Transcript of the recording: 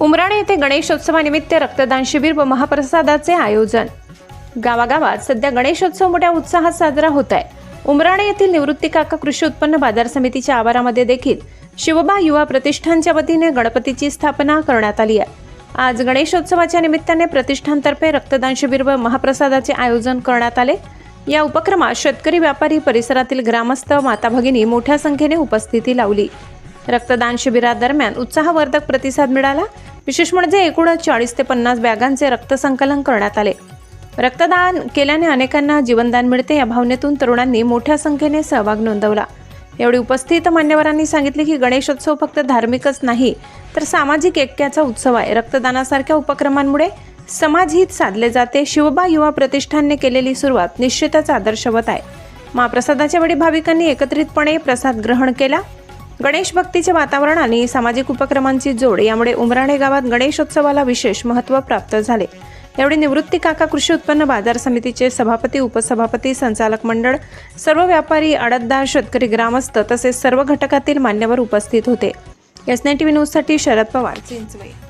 उमराणे येथे गणेशोत्सवानिमित्त रक्तदान शिबिर व महाप्रसादाचे आयोजन. गावागावात सध्या गणेशोत्सव मोठ्या उत्साहात साजरा होत आहे. उमराणे येथील निवृत्ती काका कृषी उत्पन्न बाजार समितीच्या आवारामध्ये देखील शिवबा युवा प्रतिष्ठानच्या वतीने गणपतीची स्थापना करण्यात आली आहे. आज गणेशोत्सवाच्या निमित्ताने प्रतिष्ठानतर्फे रक्तदान शिबिर व महाप्रसादाचे आयोजन करण्यात आले. या उपक्रमात शेतकरी व्यापारी परिसरातील ग्रामस्थ माता भगिनी मोठ्या संख्येने उपस्थिती लावली. रक्तदान शिबिरादरम्यान उत्साहवर्धक प्रतिसाद मिळाला. विशेष म्हणजे एकूणच चाळीस ते पन्नास बॅगांचे रक्तसंकलन करण्यात आले. रक्तदान केल्याने अनेकांना जीवनदान मिळते. या भावनेतून तरुणांनी मोठ्या संख्येने सहभाग नोंदवला. एवढी उपस्थित मान्यवरांनी सांगितले की गणेशोत्सव फक्त धार्मिकच नाही तर सामाजिक ऐक्याचा उत्सव आहे. रक्तदानासारख्या उपक्रमांमुळे समाजहित साधले जाते. शिवबा युवा प्रतिष्ठानने केलेली सुरुवात निश्चितच आदर्शवत आहे. महाप्रसादाच्या वेळी भाविकांनी एकत्रितपणे प्रसाद ग्रहण केला. गणेश भक्तीचे वातावरण आणि सामाजिक उपक्रमांची जोड यामुळे उमराणे गावात गणेशोत्सवाला विशेष महत्त्व प्राप्त झाले. यावेळी निवृत्ती काका कृषी उत्पन्न बाजार समितीचे सभापती उपसभापती संचालक मंडळ सर्व व्यापारी अडतदार शेतकरी ग्रामस्थ तसेच सर्व घटकातील मान्यवर उपस्थित होते. एस टी व्ही न्यूजसाठी शरद पवार चिंचवड.